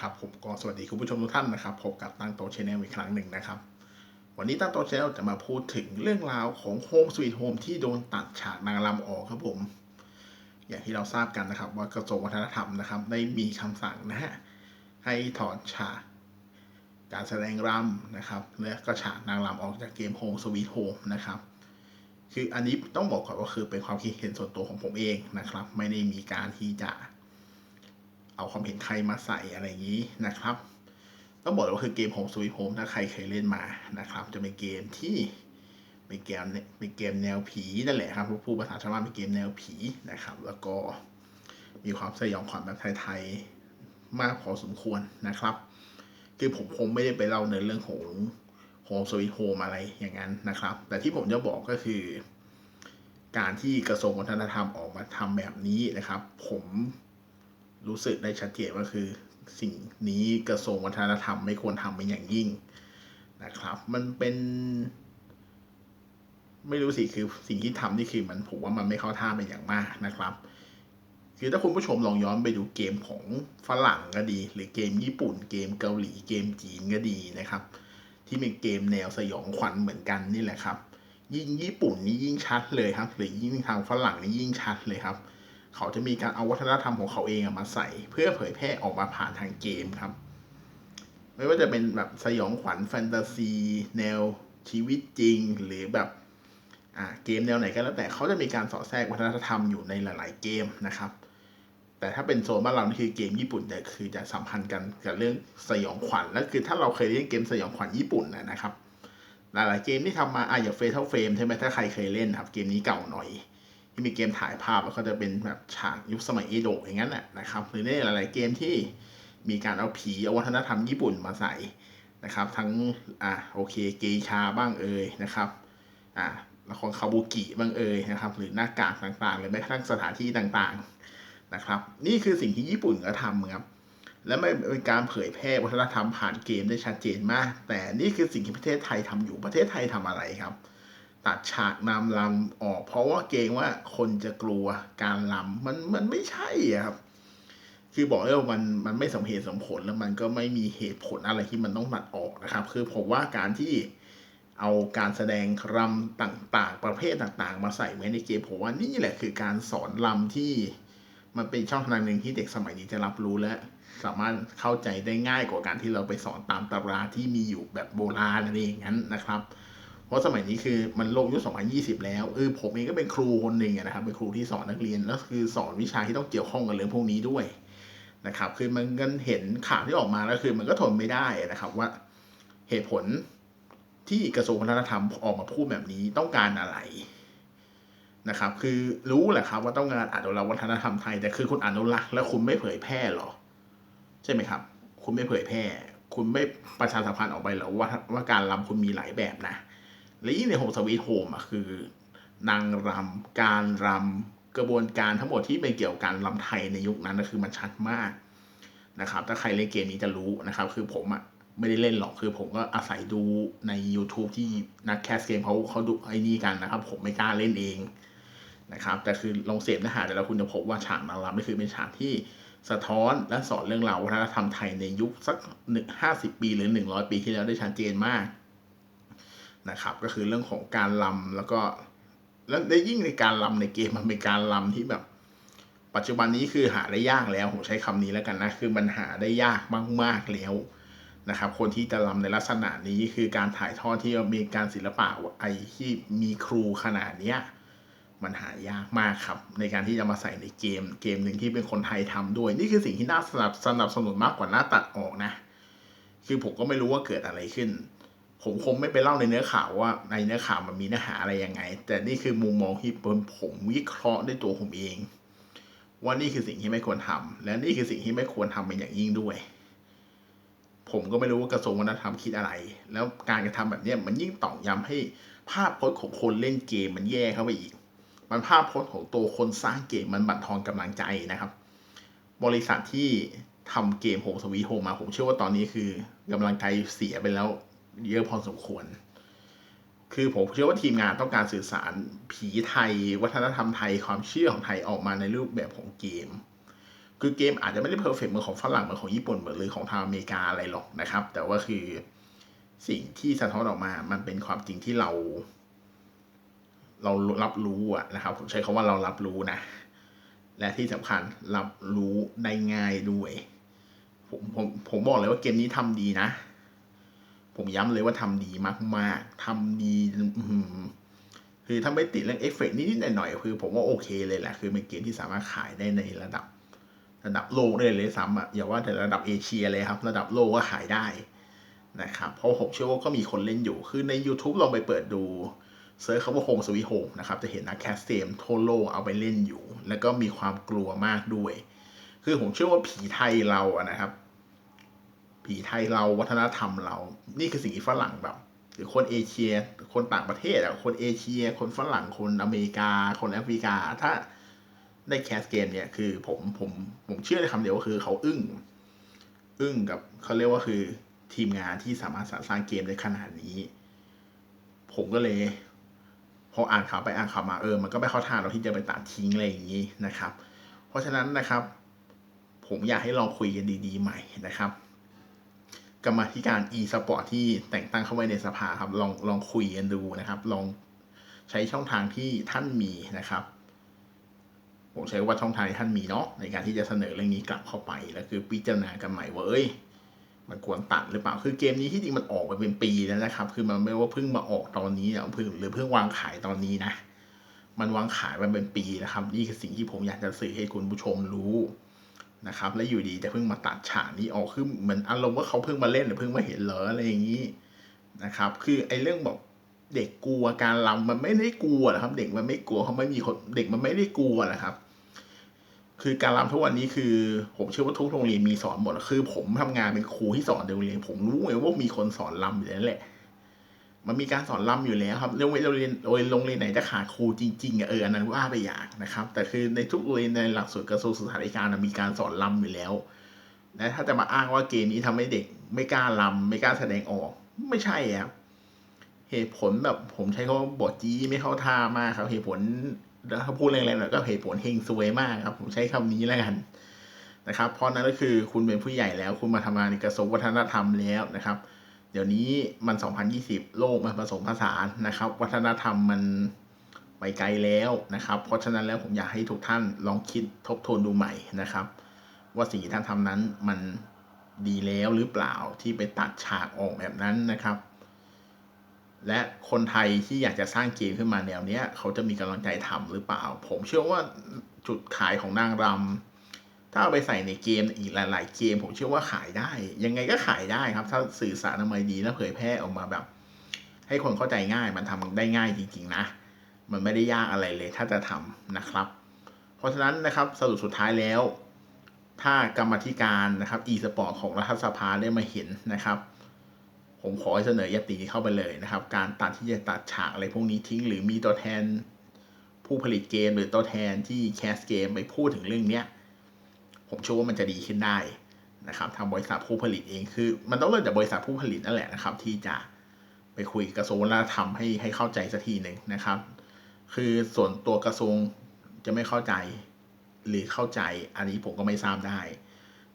ครับผมก็สวัสดีคุณผู้ชมทุกท่านนะครับพบกับตั้งโตชแนลอีกครั้งหนึ่งนะครับ วันนี้ตั้งโตชแนลจะมาพูดถึงเรื่องราวของโฮมสวีทโฮมที่โดนตัดฉากนางรำออกครับผม อย่างที่เราทราบกันนะครับว่ากระทรวงวัฒนธรรมนะครับ ได้มีคำสั่งนะฮะให้ถอดฉากการแสดงรำนะครับและก็ฉากนางรำออกจากเกมโฮมสวีทโฮมนะครับคืออันนี้ต้องบอกก่อนว่าคือเป็นความคิดเห็นส่วนตัวของผมเองนะครับ ไม่ได้มีการที่จะ เอาความเห็นใครมาใส่อะไรอย่างนี้นะครับ ต้องบอกเลยว่าคือเกม Home Sweet Home ถ้าใครเคยเล่นมานะครับ จะเป็นเกมที่เป็นเกมเป็นเกมแนวผีนั่นแหละครับผู้ภาษาชาวบ้านเป็นเกมแนวผีนะครับ แล้วก็มีความสยองขวัญแบบไทยๆมากพอสมควรนะครับ คือผมคงไม่ได้ไปเล่าในเรื่องของ Home Sweet Home อะไรอย่างนั้นนะครับ แต่ที่ผมจะบอกก็คือ การที่กระทรวงวัฒนธรรมออกมาทำแบบนี้นะครับ ผม รู้สึกได้ชัดเจนว่าคือ สิ่งนี้กระทรวงวัฒนธรรมไม่ควรทำเป็นอย่างยิ่งนะครับ มันเป็น ไม่รู้สิคือสิ่งที่ทำนี่คือมันผมว่ามันไม่เข้าท่าเป็นอย่างมากนะครับคือถ้าคุณผู้ชมลองย้อนไปดูเกมของฝรั่งก็ดี หรือเกมญี่ปุ่น เกมเกาหลีเกมจีนก็ดีนะครับ ที่เป็นเกมแนวสยองขวัญเหมือนกันนี่แหละครับ ยิ่งญี่ปุ่นนี่ยิ่งชัดเลยครับ หรือยิ่งทางฝรั่งนี่ยิ่งชัดเลยครับ เขาจะมีการเอาวัฒนธรรมของเขาเองมาใส่ เพื่อเผยแพร่ออกมาผ่านทางเกมครับ ไม่ว่าจะเป็นแบบสยองขวัญแฟนตาซี แนวชีวิตจริง หรือแบบเกมแนวไหนก็แล้วแต่เขาจะมีการสอดแทรกวัฒนธรรมอยู่ในหลาย ๆ เกมนะครับ แต่ถ้าเป็นโซนบ้านเรานี่คือเกมญี่ปุ่นแต่คือจะสัมพันธ์กันกับเรื่องสยองขวัญและคือถ้าเราเคยเล่นเกมสยองขวัญญี่ปุ่นนะครับหลายๆเกมที่ทำมาอะอย่างเฟเท่าเฟรมใช่ไหมถ้าใครเคยเล่นครับ เกมนี้เก่าหน่อย ที่มีเกมถ่ายภาพแล้วก็จะเป็นแบบฉากยุคสมัยเอโดะอย่างนั้นแหละนะครับหรือในหลาย ๆ เกมที่มีการเอาผีเอาวัฒนธรรมญี่ปุ่นมาใส่นะครับ ทั้งอะโอเคเกชาบ้างเอ่ยนะครับอะละครคาบุกิบ้างเอ่ยนะครับ หรือหน้ากากต่างๆหรือแม้กระทั่งสถานที่ต่างๆนะครับ นี่คือสิ่งที่ญี่ปุ่นก็ทำครับและไม่เป็นการเผยแพร่วัฒนธรรมผ่านเกมได้ชัดเจนมาก แต่นี่คือสิ่งที่ประเทศไทยทำอยู่ประเทศไทยทำอะไรครับ ตัดฉากนำลำออก เพราะว่าเกรงว่าคนจะกลัวการลำมันมันไม่ใช่อะครับ คือบอกเลยว่ามันมันไม่สมเหตุสมผลแล้วมันก็ไม่มีเหตุผลอะไรที่มันต้องตัดออกนะครับ คือผมว่าการที่เอาการแสดงรำต่างๆ ประเภทต่างๆ มาใส่ไว้ในเกมผมว่านี่แหละคือการสอนลำที่มันเป็นช่องทางหนึ่งที่เด็กสมัยนี้จะรับรู้และสามารถเข้าใจได้ง่ายกว่าการที่เราไปสอนตามตำราที่มีอยู่แบบโบราณอะไรอย่างนั้นนะครับ เพราะสมัยนี้คือมันโลกยุค2020 แล้วเออผมเองก็เป็นครูคนหนึ่งนะครับ เป็นครูที่สอนนักเรียนแล้วคือสอนวิชาที่ต้องเกี่ยวข้องกับเรื่องพวกนี้ด้วยนะครับ คือมันก็เห็นข่าวที่ออกมาแล้วคือมันก็ทนไม่ได้นะครับว่าเหตุผลที่กระทรวงวัฒนธรรมออกมาพูดแบบนี้ต้องการอะไรนะครับ คือรู้แหละครับว่าต้องการอนุรักษ์วัฒนธรรมไทยแต่คือคุณอนุรักษ์แล้วคุณไม่เผยแพร่หรอ ใช่ไหมครับ คุณไม่เผยแพร่ คุณไม่ประชาสัมพันธ์ออกไปหรอว่าว่าการรำคุณมีหลายแบบนะ และยิ่งในโฮมสวีทโฮมอะคือนางรำการรำกระบวนการทั้งหมดที่เป็นเกี่ยวกับการรำไทยในยุคนั้นนะคือมันชัดมากนะครับ ถ้าใครเล่นเกมนี้จะรู้นะครับ คือผมอะไม่ได้เล่นหรอกคือผมก็อาศัยดูใน YouTube ที่นักแคสเกมเขาเขาดูไอ้นี่กันนะครับ ผมไม่กล้าเล่นเองนะครับ แต่คือลองเสพเนื้อหาแต่ละคุณจะพบว่าฉากนางรำนี่คือเป็นฉากที่สะท้อนและสอนเรื่องราววัฒนธรรมไทยในยุคสักหนึ่งห้าสิบปีหรือหนึ่งร้อยปีที่แล้วได้ชัดเจนมาก นะครับ ก็คือเรื่องของการลำแล้วก็แล้วได้ยิ่งในการลำในเกมมันเป็นการลำที่แบบ ปัจจุบันนี้คือหาได้ยากแล้วผมใช้คำนี้แล้วกันนะคือมันหาได้ยากมากๆแล้วนะครับ คนที่จะลำในลักษณะนี้คือการถ่ายทอดที่มีการศิลปะไอที่มีครูขนาดเนี้ยมันหายากมากครับ ในการที่จะมาใส่ในเกมเกมหนึ่งที่เป็นคนไทยทำด้วย นี่คือสิ่งที่น่าสนับสนับสนุนมากกว่าน่าตัดออกนะ คือผมก็ไม่รู้ว่าเกิดอะไรขึ้น ผมคงไม่ไปเล่าในเนื้อข่าวว่าในเนื้อข่าวมันมีเนื้อหาอะไรยังไง แต่นี่คือมุมมองที่ผมวิเคราะห์ด้วยตัวผมเอง ว่านี่คือสิ่งที่ไม่ควรทำและนี่คือสิ่งที่ไม่ควรทำเป็นอย่างยิ่งด้วย ผมก็ไม่รู้ว่ากระทรวงวัฒนธรรมคิดอะไร แล้วการกระทำแบบนี้มันยิ่งตอกย้ำให้ภาพพจน์ของคนเล่นเกมมันแย่เข้าไปอีก มันภาพพจน์ของตัวคนสร้างเกมมันบั่นทอนกำลังใจนะครับ บริษัทที่ทำเกมโฮมสวีทโฮมมาผมเชื่อว่าตอนนี้คือกำลังใจเสียไปแล้ว เยอะพอสมควร คือผมเชื่อว่าทีมงานต้องการสื่อสารผีไทย วัฒนธรรมไทยความเชื่อของไทยออกมาในรูปแบบของเกม คือเกมอาจจะไม่ได้เพอร์เฟกเหมือนของฝรั่งเหมือนของญี่ปุ่นเหรือของทางอเมริกาอะไรหรอกนะครับ แต่ว่าคือสิ่งที่สะท้อนออกมา มันเป็นความจริงที่เรา เรารับรู้อะนะครับ ผมใช้คาว่าเรารับรู้นะ และที่สำคัญรับรู้ได้ง่ายด้วย ผมผมผมบอกเลยว่าเกมนี้ทำดีนะ ผมย้ำเลยว่าทำดีมากๆทำดีคือถ้าไม่ติดเรื่องเอฟเฟกต์นิดๆหน่อยๆคือ ผมว่าโอเคเลยแหละคือเป็นเกมที่สามารถขายได้ในระดับ ระดับโลกได้เลยซ้ำอะอย่าว่าแต่ระดับเอเชียเลยครับ ระดับโลกก็ขายได้นะครับเพราะผมเชื่อว่าก็มีคนเล่นอยู่ คือใน YouTube ลองไปเปิดดูเซิร์ชคำว่าโฮมสวิโฮมนะครับ จะเห็นนักแคสเตมทั่วโลกเอาไปเล่นอยู่ แล้วก็มีความกลัวมากด้วย คือผมเชื่อว่าผีไทยเราอะนะครับ ผีไทยเราวัฒนธรรมเรา นี่คือสิ่งที่ฝรั่งแบบ หรือคนเอเชีย คนต่างประเทศอะคนเอเชีย คนฝรั่งคนอเมริกา คนแอฟริกา ถ้าได้แคสเกมเนี่ยคือผมผมผมเชื่อในคำเดียวก็คือเขาอึ้ง อึ้งกับเขาเรียกว่าคือทีมงานที่สามารถสร้างเกมได้ขนาดนี้ ผมก็เลยพออ่านข่าวไปอ่านข่าวมาเออ มันก็ไม่เข้าทางเราที่จะไปตัดทิ้งอะไรอย่างนี้นะครับ เพราะฉะนั้นนะครับ ผมอยากให้ลองคุยกันดี ๆ ใหม่นะครับ กรรมธิการ e-sport ที่แต่งตั้งเข้าไว้ในสภาครับ ลองลองคุยกันดูนะครับ ลองใช้ช่องทางที่ท่านมีนะครับ ผมใช้ว่าช่องทางที่ท่านมีเนาะในการที่จะเสนอเรื่องนี้กลับเข้าไปแล้วคือพิจารณากันใหม่ว่าเอ้ยมันควรตัดหรือเปล่า คือเกมนี้ที่จริงมันออกมาเป็นปีแล้วนะครับ คือมันไม่ว่าเพิ่งมาออกตอนนี้เพิ่งหรือเพิ่งวางขายตอนนี้นะ มันวางขายมาเป็นปีนะครับ นี่คือสิ่งที่ผมอยากจะสื่อให้คุณผู้ชมรู้ นะครับและอยู่ดีจะเพิ่งมาตัดฉากนี้ออกคือเหมือนอารมณ์ว่าเขาเพิ่งมาเล่นหรือเพิ่งมาเห็นเหรออะไรอย่างนี้นะครับ คือไอ้เรื่องบอกเด็กกลัวการลำมันไม่ได้กลัวนะครับ เด็กมันไม่กลัวเขาไม่มีคนเด็กมันไม่ได้กลัวนะครับ คือการรำทุกวันนี้คือ ผมเชื่อว่าทุกโรงเรียนมีสอนหมดคือ ผมทำงานเป็นครูที่สอนในโรงเรียนผมรู้ไงว่ามีคนสอนรำอยู่แล้วแหละ มันมีการสอนรำอยู่แล้วครับโรงเรียนโรงเรียนโรงเรียนไหนจะขาดครูจริงๆเอออันนั้นว่าไปอย่างนะครับ แต่คือในทุกโรงเรียนในหลักสูตรกระทรวงศึกษาธิการมีการสอนรำอยู่แล้วและถ้าจะมาอ้างว่าเกมนี้ทำให้เด็ก ไม่กล้ารำไม่กล้าแสดงออก ไม่ใช่ครับเหตุผลแบบผมใช้คำว่าบทจี้ไม่เข้าท่ามากครับ เหตุผลแล้วถ้าพูดแรงๆหน่อยก็เหตุผลเฮงซวยมากครับ ผมใช้คำนี้แล้วกันนะครับ เพราะนั้นก็คือคุณเป็นผู้ใหญ่แล้ว คุณมาทำงานในกระทรวงวัฒนธรรมแล้วนะครับ เดี๋ยวนี้มัน 2020 โลกมันผสมผสานนะครับ วัฒนธรรมมันไปไกลแล้วนะครับ เพราะฉะนั้นแล้วผมอยากให้ทุกท่านลองคิดทบทวนดูใหม่นะครับ ว่าสิ่งที่ท่านทำนั้นมันดีแล้วหรือเปล่าที่ไปตัดฉากออกแบบนั้นนะครับ และคนไทยที่อยากจะสร้างเกมขึ้นมาแนวเนี้ย เขาจะมีกำลังใจทำหรือเปล่า ผมเชื่อว่าจุดขายของนางรำ ถ้าเอาไปใส่ในเกมอีกหลาย ๆ เกมผมเชื่อว่าขายได้ ยังไงก็ขายได้ครับ ถ้าสื่อสารออกมาดีและเผยแพร่ออกมาแบบ ให้คนเข้าใจง่ายมันทำได้ง่ายจริง ๆ นะ มันไม่ได้ยากอะไรเลย ถ้าจะทำนะครับ เพราะฉะนั้นนะครับสรุปสุดท้ายแล้ว ถ้ากรรมธิการนะครับ e-sport ของรัฐสภาได้มาเห็นนะครับ ผมขอเสนอยติเข้าไปเลยนะครับ การตัดที่จะตัดฉากอะไรพวกนี้ทิ้ง หรือมีตัวแทนผู้ผลิตเกม หรือตัวแทนที่แคสเกมไปพูดถึงเรื่องเนี้ย ผมเชื่อว่ามันจะดีขึ้นได้นะครับทางบริษัทผู้ผลิตเองคือ มันต้องเริ่มจากบริษัทผู้ผลิตนั่นแหละนะครับ ที่จะไปคุยกระทรวงวัฒนธรรมให้ให้เข้าใจสักทีหนึ่งนะครับ คือส่วนตัวกระทรวงจะไม่เข้าใจหรือเข้าใจอันนี้ผมก็ไม่ทราบได้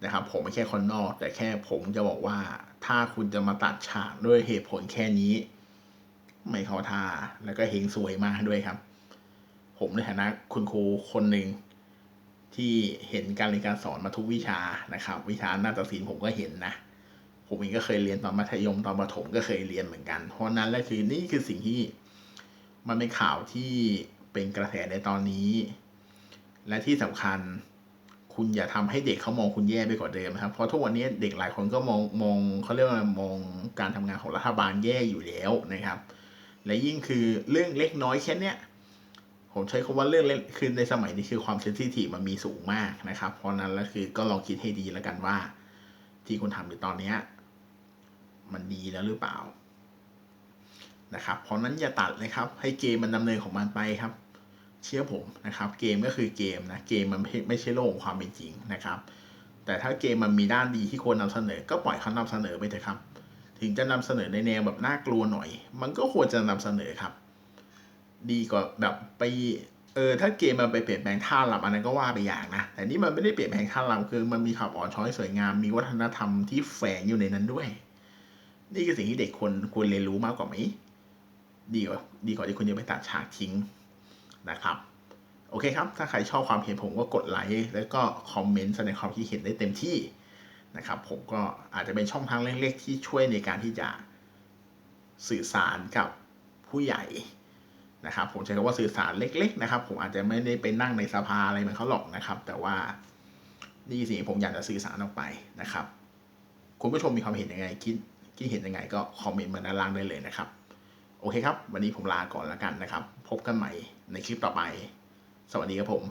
นะครับ ผมไม่แค่คนนอก แต่แค่ผมจะบอกว่าถ้าคุณจะมาตัดฉากด้วยเหตุผลแค่นี้ ไม่เข้าท่าแล้วก็เฮงสวยมากด้วยครับ ผมในฐานะคุณครูคนหนึ่ง ที่เห็นการเรียนการสอนมาทุกวิชานะครับ วิชาหน้าฏศิลป์ผมก็เห็นนะ ผมเองก็เคยเรียนตอนมัธยมตอนประถมก็เคยเรียนเหมือนกัน เพราะนั้นแล้วคือนี่คือสิ่งที่มันเป็นข่าวที่เป็นกระแสในตอนนี้ และที่สำคัญคุณอย่าทำให้เด็กเขามองคุณแย่ไปกว่าเดิมครับ เพราะทุกวันนี้เด็กหลายคนก็มองมองเขาเรียกว่ามองการทำงานของรัฐบาลแย่อยู่แล้วนะครับ และยิ่งคือเรื่องเล็กน้อยแค่เนี้ย ผมใช้คำว่าเรื่องเล็กคือในสมัยนี้คือความเซนซิทีฟมันมีสูงมากนะครับ เพราะนั้นแล้วคือก็ลองคิดให้ดีแล้วกันว่า ที่คุณทำอยู่ตอนเนี้ยมันดีแล้วหรือเปล่านะครับเพราะนั้นอย่าตัดเลยครับ ให้เกมมันดำเนินของมันไปครับ เชื่อผมนะครับ เกมก็คือเกมนะเกมมันไม่ใช่โลกของความเป็นจริงนะครับ แต่ถ้าเกมมันมีด้านดีที่ควรนำเสนอ ก็ปล่อยเขานำเสนอไปเถอะครับ ถึงจะนำเสนอในแนวแบบน่ากลัวหน่อย มันก็ควรจะนำเสนอครับ ดีกว่าแบบไปเออถ้าเกมมันไปเปลี่ยนแปลงท่าลำอันนั้นก็ว่าไปอย่างนะ แต่นี่มันไม่ได้เปลี่ยนแปลงท่าลำคือมันมีความอ่อนช้อยสวยงามมีวัฒนธรรมที่แฝงอยู่ในนั้นด้วย นี่คือสิ่งที่เด็กควรควรเรียนรู้มากกว่าไหมดีกว่าดีกว่าที่คุณจะไปตัดฉากทิ้งนะครับโอเคครับ ถ้าใครชอบความเห็นผมก็กดไลค์แล้วก็คอมเมนต์แสดงความคิดเห็นได้เต็มที่นะครับ ผมก็อาจจะเป็นช่องทางเล็กๆที่ช่วยในการที่จะสื่อสารกับผู้ใหญ่ นะครับผมใช้คำว่าสื่อสารเล็ก ๆ นะครับ ผมอาจจะไม่ได้ไปนั่งในสภาอะไรเหมือนเขาหรอกนะครับ แต่ว่านี่สิ่งผมอยากจะสื่อสารออกไปนะครับ คุณผู้ชมมีความเห็นยังไง คิดคิดเห็นยังไงก็คอมเมนต์มาด้านล่างได้เลยนะครับ โอเคครับ วันนี้ผมลาก่อนแล้วกันนะครับ พบกันใหม่ในคลิปต่อไป สวัสดีครับผม